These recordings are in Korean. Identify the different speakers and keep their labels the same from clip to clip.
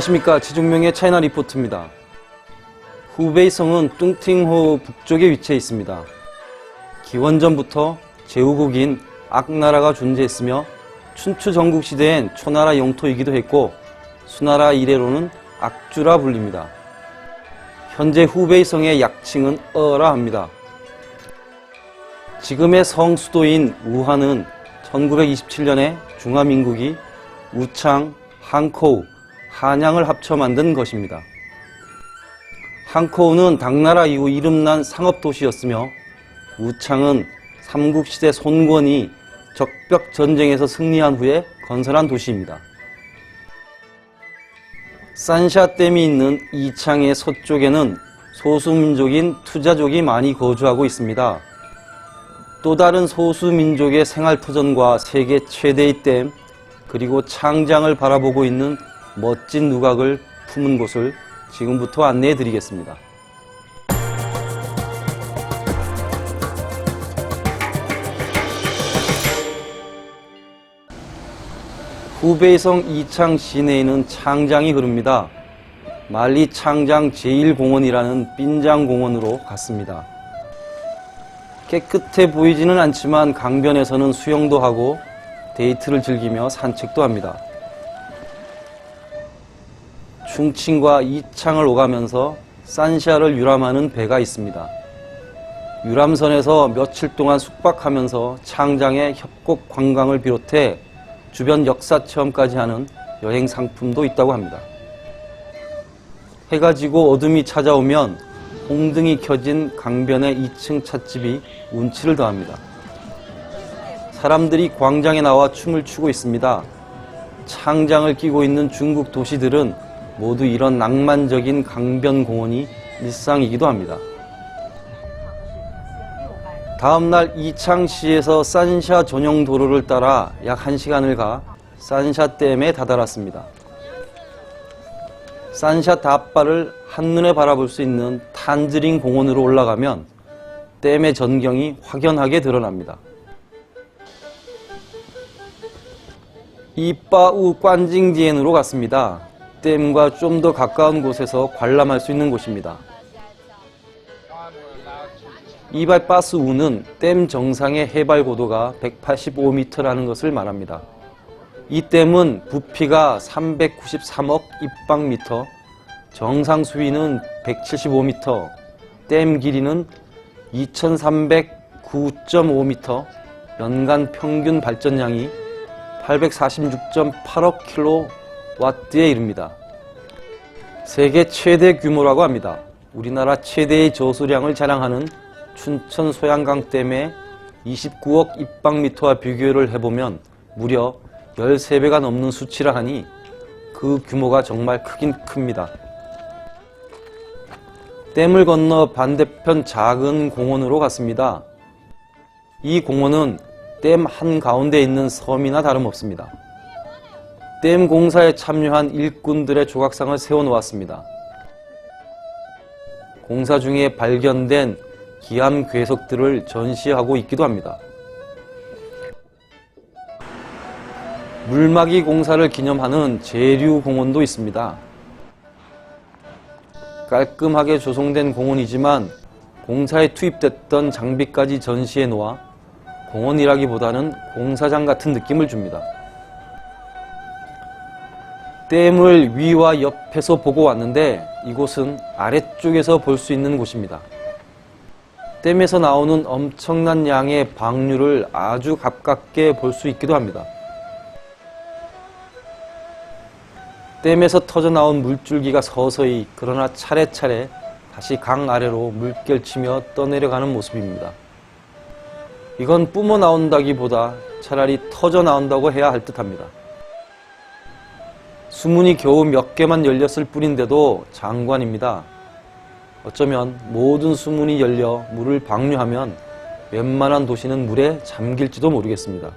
Speaker 1: 안녕하십니까 지중명의 차이나 리포트입니다. 후베이성은 뚱팅호 북쪽에 위치해 있습니다. 기원전부터 제후국인 악나라가 존재했으며 춘추 전국 시대엔 초나라 영토이기도 했고 수나라 이래로는 악주라 불립니다. 현재 후베이성의 약칭은 어라 합니다. 지금의 성 수도인 우한은 1927년에 중화민국이 우창, 한코우, 한양을 합쳐 만든 것입니다. 한코우는 당나라 이후 이름난 상업도시였으며 우창은 삼국시대 손권이 적벽 전쟁에서 승리한 후에 건설한 도시입니다. 산샤댐이 있는 이창의 서쪽에는 소수민족인 투자족이 많이 거주하고 있습니다. 또 다른 소수민족의 생활터전과 세계 최대의 댐, 그리고 창장을 바라보고 있는 멋진 누각을 품은 곳을 지금부터 안내해 드리겠습니다. 후베이성 이창 시내에는 창장이 흐릅니다. 만리 창장 제1공원이라는 빈장공원으로 갔습니다. 깨끗해 보이지는 않지만 강변에서는 수영도 하고 데이트를 즐기며 산책도 합니다. 충칭과 이창을 오가면서 산샤를 유람하는 배가 있습니다. 유람선에서 며칠 동안 숙박하면서 창장의 협곡 관광을 비롯해 주변 역사 체험까지 하는 여행 상품도 있다고 합니다. 해가 지고 어둠이 찾아오면 홍등이 켜진 강변의 2층 찻집이 운치를 더합니다. 사람들이 광장에 나와 춤을 추고 있습니다. 창장을 끼고 있는 중국 도시들은 모두 이런 낭만적인 강변 공원이 일상이기도 합니다. 다음날 이창시에서 산샤 전용 도로를 따라 약 1시간을 가 산샤댐에 다다랐습니다. 산샤 닷바를 한눈에 바라볼 수 있는 탄즈링 공원으로 올라가면 댐의 전경이 확연하게 드러납니다. 이빠우 관징지엔으로 갔습니다. 댐과 좀 더 가까운 곳에서 관람할 수 있는 곳입니다. 이발바스 우는 댐 정상의 해발 고도가 185m라는 것을 말합니다. 이 댐은 부피가 393억 입방미터, 정상 수위는 175m, 댐 길이는 2309.5m, 연간 평균 발전량이 846.8억 킬로 와트에 이릅니다. 세계 최대 규모라고 합니다. 우리나라 최대의 저수량을 자랑하는 춘천 소양강 댐의 29억 입방미터와 비교를 해보면 무려 13배가 넘는 수치라 하니 그 규모가 정말 크긴 큽니다. 댐을 건너 반대편 작은 공원으로 갔습니다. 이 공원은 댐 한가운데 있는 섬이나 다름없습니다. 댐 공사에 참여한 일꾼들의 조각상을 세워놓았습니다. 공사 중에 발견된 기암 괴석들을 전시하고 있기도 합니다. 물막이 공사를 기념하는 재류 공원도 있습니다. 깔끔하게 조성된 공원이지만 공사에 투입됐던 장비까지 전시해 놓아 공원이라기보다는 공사장 같은 느낌을 줍니다. 댐을 위와 옆에서 보고 왔는데 이곳은 아래쪽에서 볼 수 있는 곳입니다. 댐에서 나오는 엄청난 양의 방류를 아주 가깝게 볼 수 있기도 합니다. 댐에서 터져 나온 물줄기가 서서히 그러나 차례차례 다시 강 아래로 물결치며 떠내려가는 모습입니다. 이건 뿜어 나온다기보다 차라리 터져 나온다고 해야 할 듯합니다. 수문이 겨우 몇 개만 열렸을 뿐인데도 장관입니다. 어쩌면 모든 수문이 열려 물을 방류하면 웬만한 도시는 물에 잠길지도 모르겠습니다.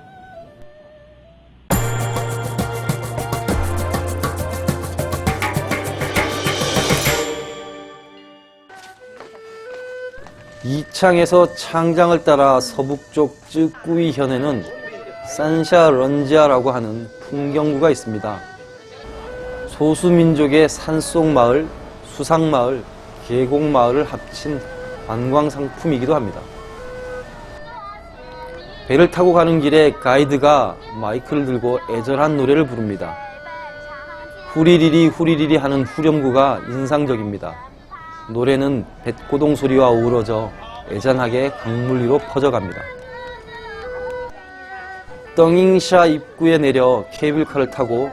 Speaker 1: 이창에서 창장을 따라 서북쪽 쯔꾸이 현에는 산샤 런지아라고 하는 풍경구가 있습니다. 소수민족의 산속 마을, 수상 마을, 계곡 마을을 합친 관광 상품이기도 합니다. 배를 타고 가는 길에 가이드가 마이크를 들고 애절한 노래를 부릅니다. 후리리리 후리리리 하는 후렴구가 인상적입니다. 노래는 뱃고동 소리와 어우러져 애잔하게 강물 위로 퍼져갑니다. 덩잉샤 입구에 내려 케이블카를 타고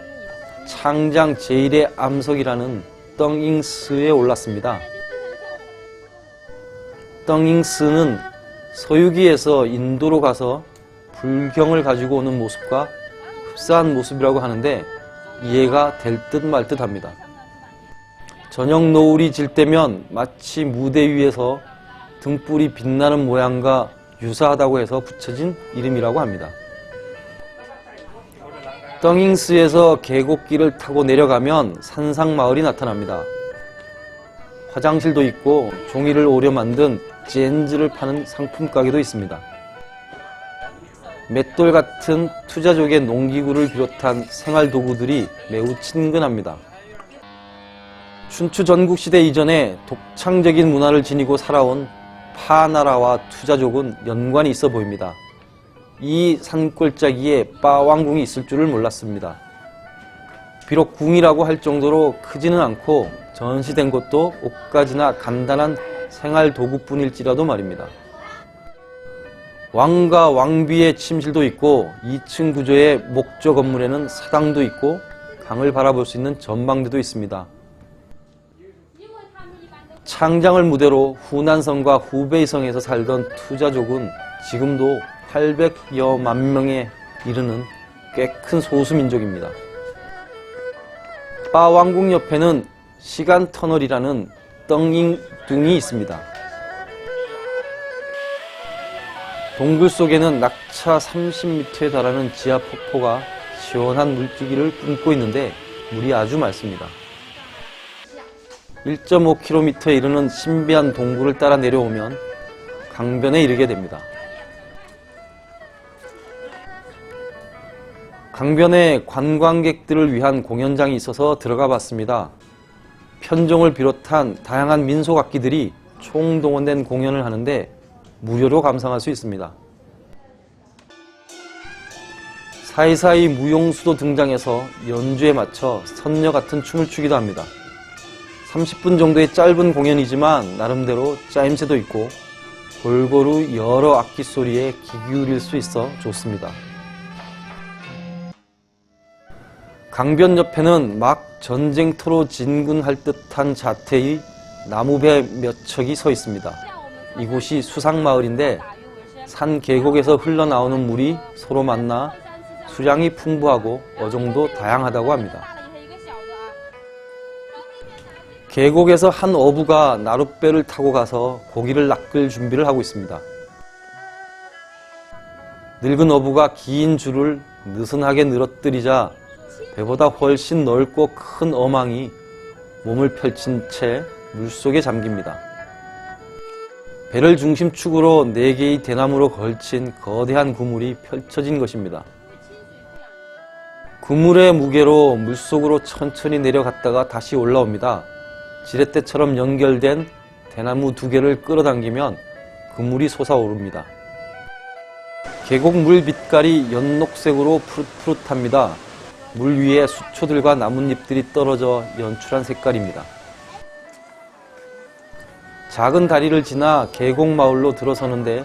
Speaker 1: 창장 제1의 암석이라는 덩잉스에 올랐습니다. 덩잉스는 서유기에서 인도로 가서 불경을 가지고 오는 모습과 흡사한 모습이라고 하는데 이해가 될 듯 말 듯 합니다. 저녁 노을이 질 때면 마치 무대 위에서 등불이 빛나는 모양과 유사하다고 해서 붙여진 이름이라고 합니다. 덩잉스에서 계곡길을 타고 내려가면 산상마을이 나타납니다. 화장실도 있고 종이를 오려 만든 젠즈를 파는 상품 가게도 있습니다. 맷돌 같은 투자족의 농기구를 비롯한 생활 도구들이 매우 친근합니다. 춘추 전국시대 이전에 독창적인 문화를 지니고 살아온 파나라와 투자족은 연관이 있어 보입니다. 이 산골짜기에 빠왕궁이 있을 줄을 몰랐습니다. 비록 궁이라고 할 정도로 크지는 않고 전시된 것도 옷가지나 간단한 생활 도구뿐일지라도 말입니다. 왕과 왕비의 침실도 있고 2층 구조의 목조 건물에는 사당도 있고 강을 바라볼 수 있는 전망대도 있습니다. 창장을 무대로 후난성과 후베이성에서 살던 투자족은 지금도 800여만 명에 이르는 꽤 큰 소수민족입니다. 빠왕궁 옆에는 시간 터널이라는 떵잉둥이 있습니다. 동굴 속에는 낙차 30m에 달하는 지하 폭포가 시원한 물기를 뿜고 있는데 물이 아주 맑습니다. 1.5km에 이르는 신비한 동굴을 따라 내려오면 강변에 이르게 됩니다. 강변에 관광객들을 위한 공연장이 있어서 들어가 봤습니다. 편종을 비롯한 다양한 민속 악기들이 총동원된 공연을 하는데 무료로 감상할 수 있습니다. 사이사이 무용수도 등장해서 연주에 맞춰 선녀 같은 춤을 추기도 합니다. 30분 정도의 짧은 공연이지만 나름대로 짜임새도 있고 골고루 여러 악기 소리에 귀 기울일 수 있어 좋습니다. 강변 옆에는 막 전쟁터로 진군할 듯한 자태의 나무배 몇 척이 서 있습니다. 이곳이 수상마을인데 산 계곡에서 흘러나오는 물이 서로 만나 수량이 풍부하고 어종도 다양하다고 합니다. 계곡에서 한 어부가 나룻배를 타고 가서 고기를 낚을 준비를 하고 있습니다. 늙은 어부가 긴 줄을 느슨하게 늘어뜨리자 배보다 훨씬 넓고 큰 어망이 몸을 펼친 채 물속에 잠깁니다. 배를 중심축으로 네 개의 대나무로 걸친 거대한 구물이 펼쳐진 것입니다. 그물의 무게로 물속으로 천천히 내려갔다가 다시 올라옵니다. 지렛대처럼 연결된 대나무 두 개를 끌어당기면 그물이 솟아오릅니다. 계곡 물 빛깔이 연녹색으로 푸릇푸릇합니다. 물 위에 수초들과 나뭇잎들이 떨어져 연출한 색깔입니다. 작은 다리를 지나 계곡 마을로 들어서는데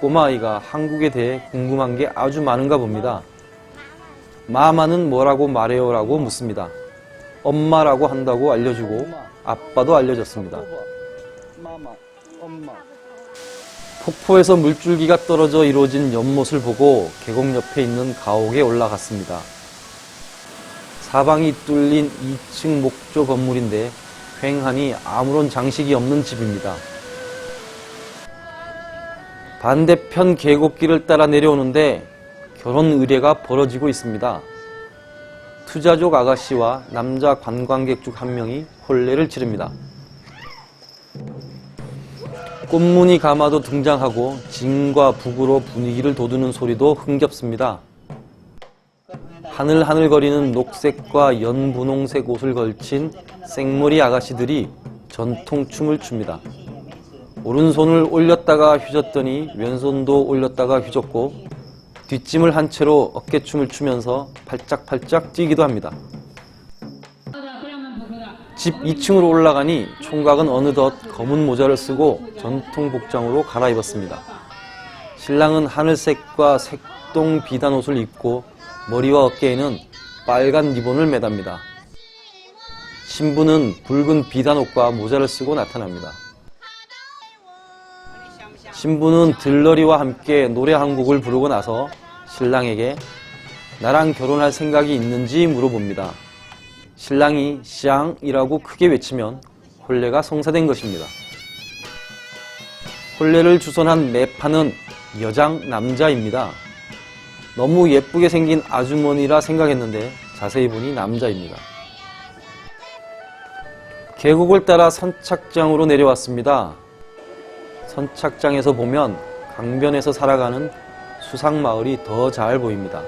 Speaker 1: 꼬마아이가 한국에 대해 궁금한 게 아주 많은가 봅니다. 마마는 뭐라고 말해요 라고 묻습니다. 엄마라고 한다고 알려주고 아빠도 알려줬습니다. 폭포에서 물줄기가 떨어져 이루어진 연못을 보고 계곡 옆에 있는 가옥에 올라갔습니다. 사방이 뚫린 2층 목조 건물인데 횡하니 아무런 장식이 없는 집입니다. 반대편 계곡길을 따라 내려오는데 결혼 의례가 벌어지고 있습니다. 투자족 아가씨와 남자 관광객 중 한 명이 혼례를 치릅니다. 꽃무늬 가마도 등장하고 진과 북으로 분위기를 돋우는 소리도 흥겹습니다. 하늘하늘거리는 녹색과 연분홍색 옷을 걸친 생머리 아가씨들이 전통춤을 춥니다. 오른손을 올렸다가 휘젓더니 왼손도 올렸다가 휘젓고 뒷짐을 한 채로 어깨춤을 추면서 팔짝팔짝 뛰기도 합니다. 집 2층으로 올라가니 총각은 어느덧 검은 모자를 쓰고 전통 복장으로 갈아입었습니다. 신랑은 하늘색과 색동 비단 옷을 입고 머리와 어깨에는 빨간 리본을 매답니다. 신부는 붉은 비단 옷과 모자를 쓰고 나타납니다. 신부는 들러리와 함께 노래 한 곡을 부르고 나서 신랑에게 나랑 결혼할 생각이 있는지 물어봅니다. 신랑이 샹이라고 크게 외치면 혼례가 성사된 것입니다. 혼례를 주선한 매파는 여장 남자입니다. 너무 예쁘게 생긴 아주머니라 생각했는데 자세히 보니 남자입니다. 계곡을 따라 선착장으로 내려왔습니다. 선착장에서 보면 강변에서 살아가는 수상마을이 더 잘 보입니다.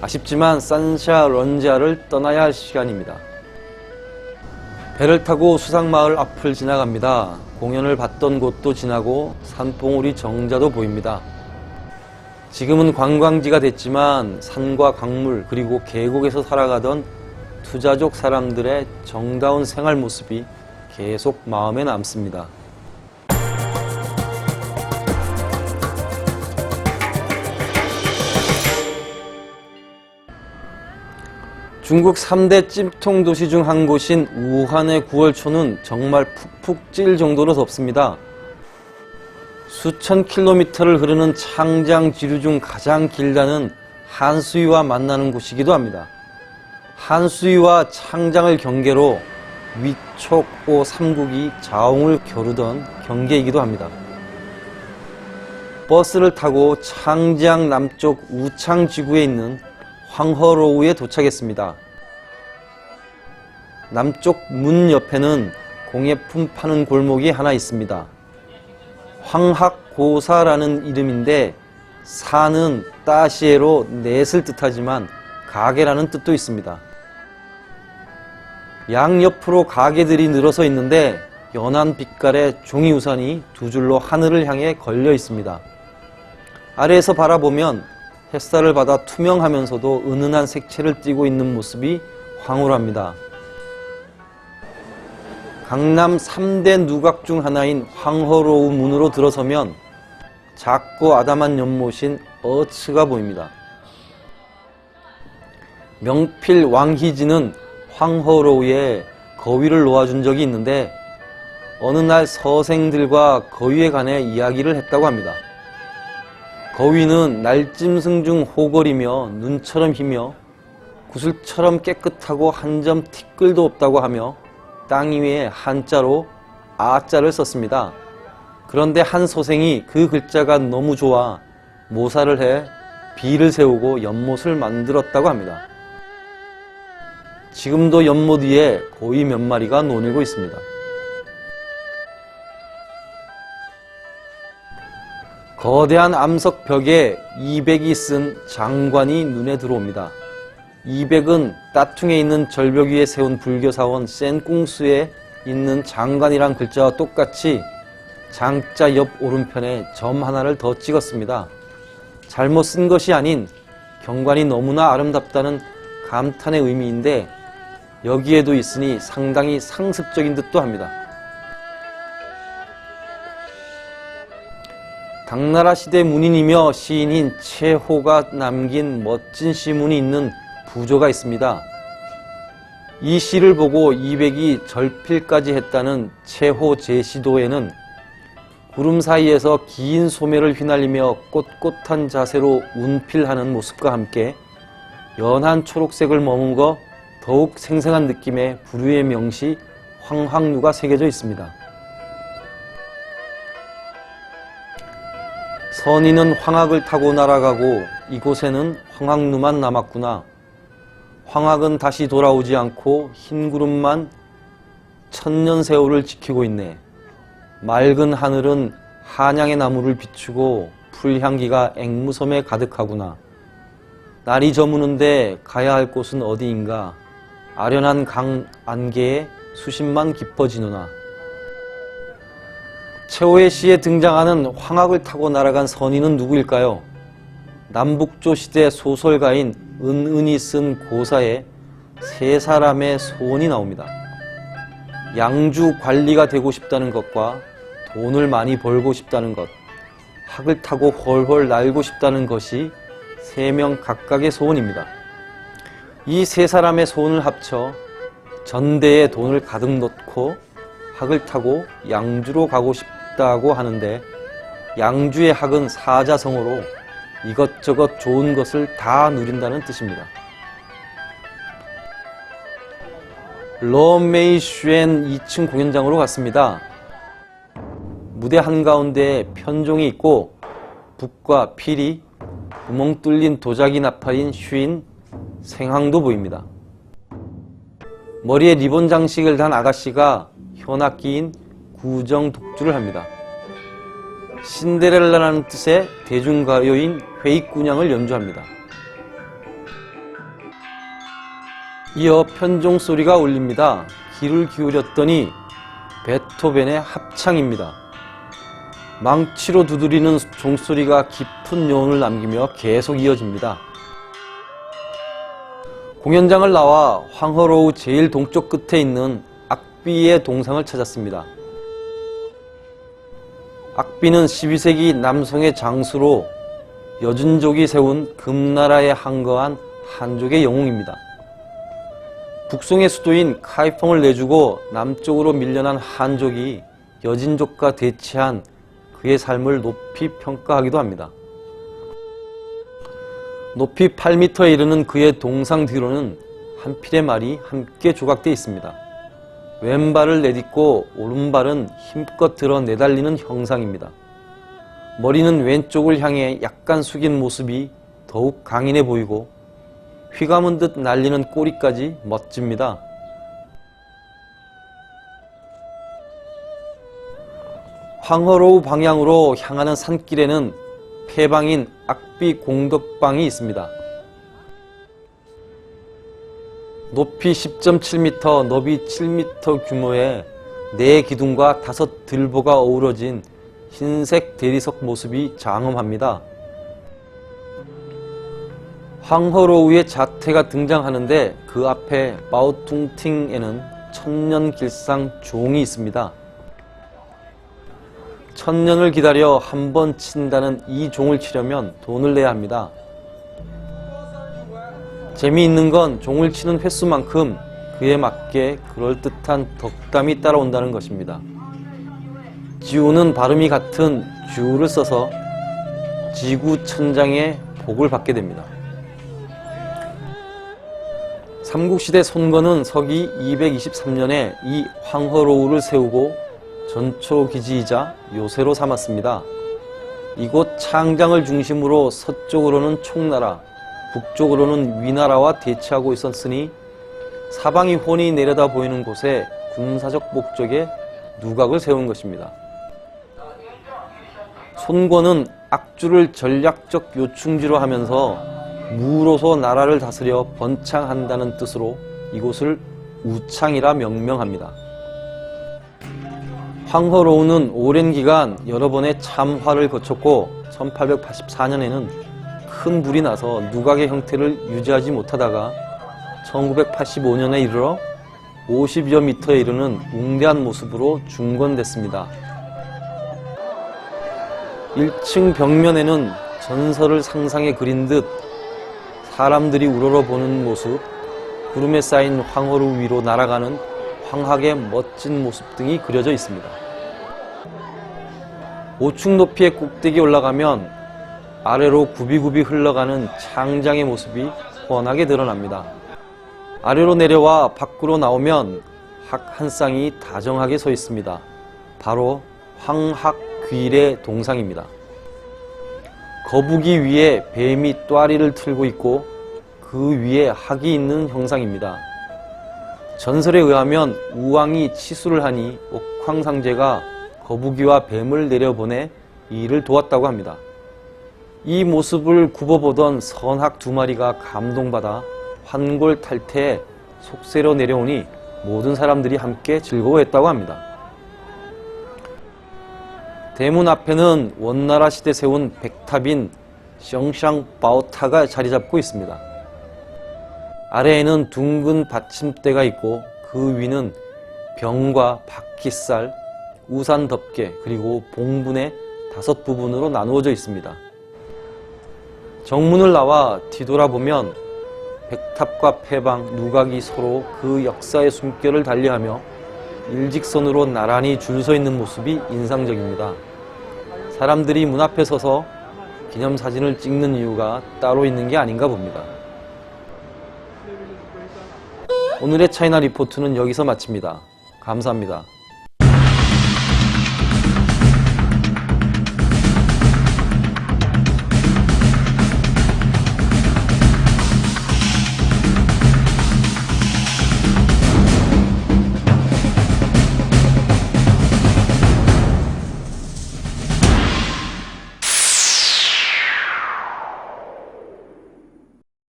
Speaker 1: 아쉽지만 산샤 런지아를 떠나야 할 시간입니다. 배를 타고 수상마을 앞을 지나갑니다. 공연을 봤던 곳도 지나고 산봉우리 정자도 보입니다. 지금은 관광지가 됐지만 산과 강물 그리고 계곡에서 살아가던 투자족 사람들의 정다운 생활 모습이 계속 마음에 남습니다. 중국 3대 찜통 도시 중 한 곳인 우한의 9월 초는 정말 푹푹 찔 정도로 덥습니다. 수천 킬로미터를 흐르는 창장 지류 중 가장 길다는 한수위와 만나는 곳이기도 합니다. 한수위와 창장을 경계로 위촉오 삼국이 자웅을 겨루던 경계이기도 합니다. 버스를 타고 창장 남쪽 우창 지구에 있는 황허로우에 도착했습니다. 남쪽 문 옆에는 공예품 파는 골목이 하나 있습니다. 황학고사라는 이름인데 사는 따시에로 넷을 뜻하지만 가게라는 뜻도 있습니다. 양옆으로 가게들이 늘어서 있는데 연한 빛깔의 종이 우산이 두 줄로 하늘을 향해 걸려 있습니다. 아래에서 바라보면 햇살을 받아 투명하면서도 은은한 색채를 띠고 있는 모습이 황홀합니다. 강남 3대 누각 중 하나인 황허로우 문으로 들어서면 작고 아담한 연못인 어츠가 보입니다. 명필 왕희진은 황허로우에 거위를 놓아준 적이 있는데 어느 날 서생들과 거위에 관해 이야기를 했다고 합니다. 거위는 날짐승 중 호걸이며 눈처럼 희며 구슬처럼 깨끗하고 한 점 티끌도 없다고 하며 땅 위에 한자로 아자를 썼습니다. 그런데 한 소생이 그 글자가 너무 좋아 모사를 해 비를 세우고 연못을 만들었다고 합니다. 지금도 연못 위에 거위 몇 마리가 논이고 있습니다. 거대한 암석 벽에 200이 쓴 장관이 눈에 들어옵니다. 200은 따퉁에 있는 절벽 위에 세운 불교 사원 센꿍수에 있는 장관이란 글자와 똑같이 장자 옆 오른편에 점 하나를 더 찍었습니다. 잘못 쓴 것이 아닌 경관이 너무나 아름답다는 감탄의 의미인데 여기에도 있으니 상당히 상습적인 듯도 합니다. 당나라 시대 문인이며 시인인 최호가 남긴 멋진 시문이 있는 부조가 있습니다. 이 시를 보고 이백이 절필까지 했다는 최호 제시도에는 구름 사이에서 긴 소매를 휘날리며 꼿꼿한 자세로 운필하는 모습과 함께 연한 초록색을 머문거 더욱 생생한 느낌의 부류의 명시 황황루가 새겨져 있습니다. 선인은 황학을 타고 날아가고 이곳에는 황학루만 남았구나. 황학은 다시 돌아오지 않고 흰 구름만 천년 세월을 지키고 있네. 맑은 하늘은 한양의 나무를 비추고 풀향기가 앵무섬에 가득하구나. 날이 저무는데 가야 할 곳은 어디인가? 아련한 강 안개에 수심만 깊어지노나. 최후의 시에 등장하는 황학을 타고 날아간 선인은 누구일까요? 남북조 시대 소설가인 은은이 쓴 고사에 세 사람의 소원이 나옵니다. 양주 관리가 되고 싶다는 것과 돈을 많이 벌고 싶다는 것, 학을 타고 훨훨 날고 싶다는 것이 세 명 각각의 소원입니다. 이 세 사람의 소원을 합쳐 전대에 돈을 가득 넣고 학을 타고 양주로 가고 싶다고 하는데 양주의 학은 사자성어로 이것저것 좋은 것을 다 누린다는 뜻입니다. 러메이슈엔 2층 공연장으로 갔습니다. 무대 한가운데 편종이 있고 북과 필이 구멍 뚫린 도자기 나팔인 슈인 생황도 보입니다. 머리에 리본 장식을 단 아가씨가 현악기인 구정 독주를 합니다. 신데렐라라는 뜻의 대중가요인 회익군양을 연주합니다. 이어 편종 소리가 울립니다. 귀를 기울였더니 베토벤의 합창입니다. 망치로 두드리는 종소리가 깊은 여운을 남기며 계속 이어집니다. 공연장을 나와 황허로우 제일 동쪽 끝에 있는 악비의 동상을 찾았습니다. 악비는 12세기 남성의 장수로 여준족이 세운 금나라에 항거한 한족의 영웅입니다. 북송의 수도인 카이펑을 내주고 남쪽으로 밀려난 한족이 여진족과 대치한 그의 삶을 높이 평가하기도 합니다. 높이 8m에 이르는 그의 동상 뒤로는 한 필의 말이 함께 조각되어 있습니다. 왼발을 내딛고 오른발은 힘껏 들어 내달리는 형상입니다. 머리는 왼쪽을 향해 약간 숙인 모습이 더욱 강인해 보이고 휘감은 듯 날리는 꼬리까지 멋집니다. 황허로우 방향으로 향하는 산길에는 폐방인 악비 공덕방이 있습니다. 높이 10.7m, 너비 7m 규모의 네 기둥과 다섯 들보가 어우러진 흰색 대리석 모습이 장엄합니다. 황허로우의 자태가 등장하는데 그 앞에 바우퉁팅에는 천년길상 종이 있습니다. 천년을 기다려 한 번 친다는 이 종을 치려면 돈을 내야 합니다. 재미있는 건 종을 치는 횟수만큼 그에 맞게 그럴듯한 덕담이 따라온다는 것입니다. 지우는 발음이 같은 주를 써서 지구 천장의 복을 받게 됩니다. 삼국시대 손건은 서기 223년에 이 황허로우를 세우고 전초기지이자 요새로 삼았습니다. 이곳 창장을 중심으로 서쪽으로는 총나라, 북쪽으로는 위나라와 대치하고 있었으니 사방이 훤히 내려다 보이는 곳에 군사적 목적에 누각을 세운 것입니다. 손권은 악주를 전략적 요충지로 하면서 무로서 나라를 다스려 번창한다는 뜻으로 이곳을 우창이라 명명합니다. 황허로우는 오랜 기간 여러 번의 참화를 거쳤고 1884년에는 큰 불이 나서 누각의 형태를 유지하지 못하다가 1985년에 이르러 50여 미터에 이르는 웅대한 모습으로 중건됐습니다. 1층 벽면에는 전설을 상상해 그린 듯 사람들이 우러러 보는 모습, 구름에 쌓인 황허루 위로 날아가는 황학의 멋진 모습 등이 그려져 있습니다. 5층 높이의 꼭대기 올라가면 아래로 굽이굽이 흘러가는 창장의 모습이 훤하게 드러납니다. 아래로 내려와 밖으로 나오면 학 한 쌍이 다정하게 서 있습니다. 바로 황학귀일의 동상입니다. 거북이 위에 뱀이 또아리를 틀고 있고 그 위에 학이 있는 형상입니다. 전설에 의하면 우왕이 치수를 하니 옥황상제가 거북이와 뱀을 내려보내 이 일을 도왔다고 합니다. 이 모습을 굽어보던 선학 두 마리가 감동받아 환골 탈태에 속세로 내려오니 모든 사람들이 함께 즐거워했다고 합니다. 대문 앞에는 원나라 시대 세운 백탑인 샹샹바오타가 자리 잡고 있습니다. 아래에는 둥근 받침대가 있고 그 위는 병과 바퀴살, 우산 덮개 그리고 봉분의 다섯 부분으로 나누어져 있습니다. 정문을 나와 뒤돌아보면 백탑과 패방, 누각이 서로 그 역사의 숨결을 달리하며 일직선으로 나란히 줄 서 있는 모습이 인상적입니다. 사람들이 문 앞에 서서 기념사진을 찍는 이유가 따로 있는 게 아닌가 봅니다. 오늘의 차이나 리포트는 여기서 마칩니다. 감사합니다.